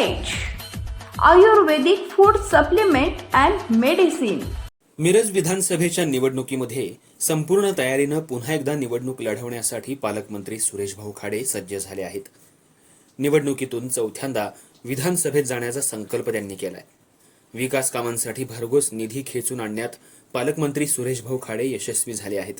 Ayurvedic food supplement and medicine Miraj विधानसभेच्या निवडणुकीमध्ये संपूर्ण तयारीनं पुन्हा एकदा निवडणूक लढवण्यासाठी पालकमंत्री सुरेश भाऊ खाडे सज्ज झाले आहेत. निवडणुकीतून चौथ्यांदा विधानसभेत जाण्याचा संकल्प त्यांनी केलाय. विकास कामांसाठी भरघोस निधी खेचून आणण्यात पालकमंत्री सुरेश भाऊ खाडे यशस्वी झाले आहेत.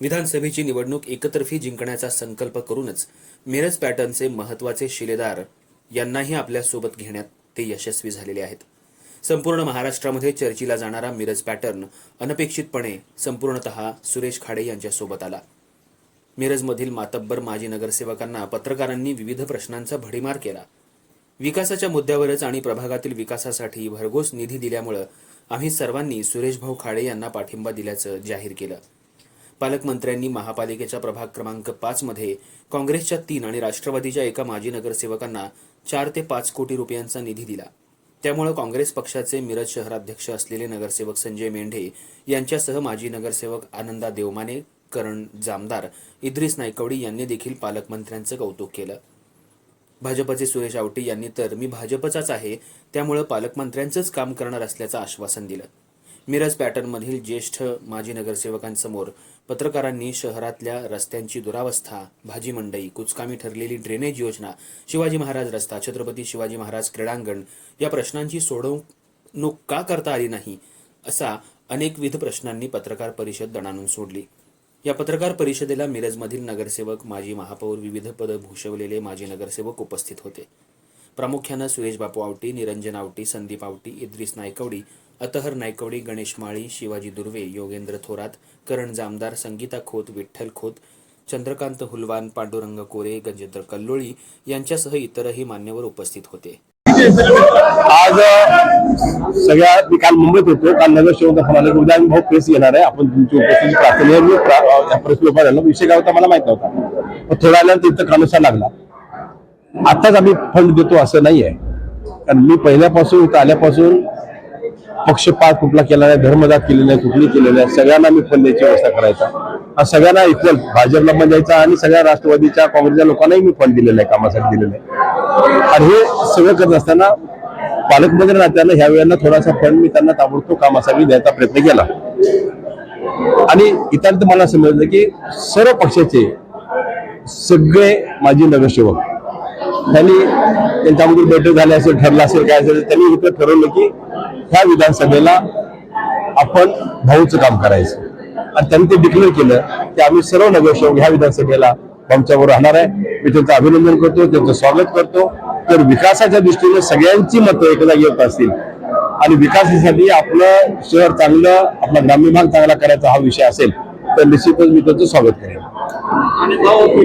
विधानसभेची निवडणूक एकतर्फी जिंकण्याचा संकल्प करूनच मिरज पॅटर्नचे महत्त्वाचे शिलेदार यांनाही आपल्यासोबत घेण्यात ते यशस्वी झालेले आहेत. संपूर्ण महाराष्ट्रामध्ये चर्चीला जाणारा मिरज पॅटर्न अनपेक्षितपणे संपूर्णतः सुरेश खाडे यांच्यासोबत आला. मिरजमधील मातब्बर माजी नगरसेवकांना पत्रकारांनी विविध प्रश्नांचा भडीमार केला. विकासाच्या मुद्द्यावरच आणि प्रभागातील विकासासाठी भरघोस निधी दिल्यामुळं आम्ही सर्वांनी सुरेश भाऊ खाडे यांना पाठिंबा दिल्याचं जाहीर केलं. पालकमंत्र्यांनी महापालिकेच्या प्रभाग क्रमांक पाचमध्ये काँग्रेसच्या तीन आणि राष्ट्रवादीच्या एका माजी नगरसेवकांना चार ते पाच कोटी रुपयांचा निधी दिला. त्यामुळे काँग्रेस पक्षाचे मिरज शहराध्यक्ष असलेले नगरसेवक संजय मेंढे यांच्यासह माजी नगरसेवक आनंदा देवमाने करण जामदार इद्रिस नायकवडी यांनी देखील पालकमंत्र्यांचं कौतुक केलं. भाजपचे सुरेश आवटी यांनी तर मी भाजपचाच आहे त्यामुळे पालकमंत्र्यांचंच काम करणार असल्याचं आश्वासन दिलं. मिरज पॅटर्नमधील ज्येष्ठ माजी नगरसेवकांसमोर पत्रकारांनी शहरातल्या रस्त्यांची दुरावस्था भाजी मंडई कुचकामी ठरलेली ड्रेनेज योजना शिवाजी महाराज रस्ता छत्रपती शिवाजी महाराज क्रीडांगण या प्रश्नांची सोडवणूक का करता आली नाही असा अनेकविध प्रश्नांनी पत्रकार परिषद दणानून सोडली. या पत्रकार परिषदेला मिरजमधील नगरसेवक माजी महापौर विविध पद भूषवलेले माजी नगरसेवक उपस्थित होते. प्रामुख्यानं सुरेश बापू आवटी निरंजन आवटी संदीप आवटी इद्रिस नायकवडी अतहर नायकवडी गणेश माळी शिवाजी दुर्वे योगेंद्र थोरात करण जामदार संगीता खोत विठ्ठल खोत चंद्रकांत हुलवान पांडुरंग कोरे गजेंद्र कल्लोळी यांच्यासह इतरही मान्यवर उपस्थित होते. आज सगळ्या मी काल मुंबईत होतो. काल नगर शिवंत म्हणाले उद्या भाऊ प्रेस येणार आहे. आपण तुमची उपस्थिती प्रार्थना प्रेस उभा राहिलो. विषय काय होता मला माहीत नव्हता. मग थोड्या तिथं इथं लागला. आताच आम्ही फंड देतो असं नाही आहे कारण मी पहिल्यापासून इथं आल्यापासून पक्षपात कुठला केला नाही धर्मदात केले नाही कुठली केलेलं नाही सगळ्यांना मी फंड द्यायची व्यवस्था करायचा. हा सगळ्यांना इक्वल भाजपला पण द्यायचा आणि सगळ्या राष्ट्रवादीच्या काँग्रेसच्या लोकांनाही मी फंड दिलेला आहे कामासाठी दिलेलं आहे. आणि हे सगळं करत असताना पालकमंत्री नात्यानं ह्या वेळेला थोडासा फंड मी त्यांना ताबडतोब कामासाठी द्यायचा प्रयत्न केला. आणि इतर मला समजलं की सर्व पक्षाचे सगळे माजी नगरसेवक त्यांनी त्यांच्यामधून बैठक झाली असेल ठरलं असेल काय असेल त्यांनी इथं ठरवलं की ह्या विधानसभेला आपण भाऊचं काम करायचं. आणि त्यांनी ते डिक्लेअर केलं की आम्ही सर्व नगरसेवक ह्या विधानसभेला आमच्यावर राहणार आहे. मी त्यांचं अभिनंदन करतो त्यांचं स्वागत करतो. तर विकासाच्या दृष्टीने सगळ्यांची मतं एकदा येत असतील. आणि विकासासाठी आपलं शहर चांगलं आपला ग्रामीण भाग चांगला करायचा हा विषय असेल तर निश्चितच मी त्यांचं स्वागत करेन.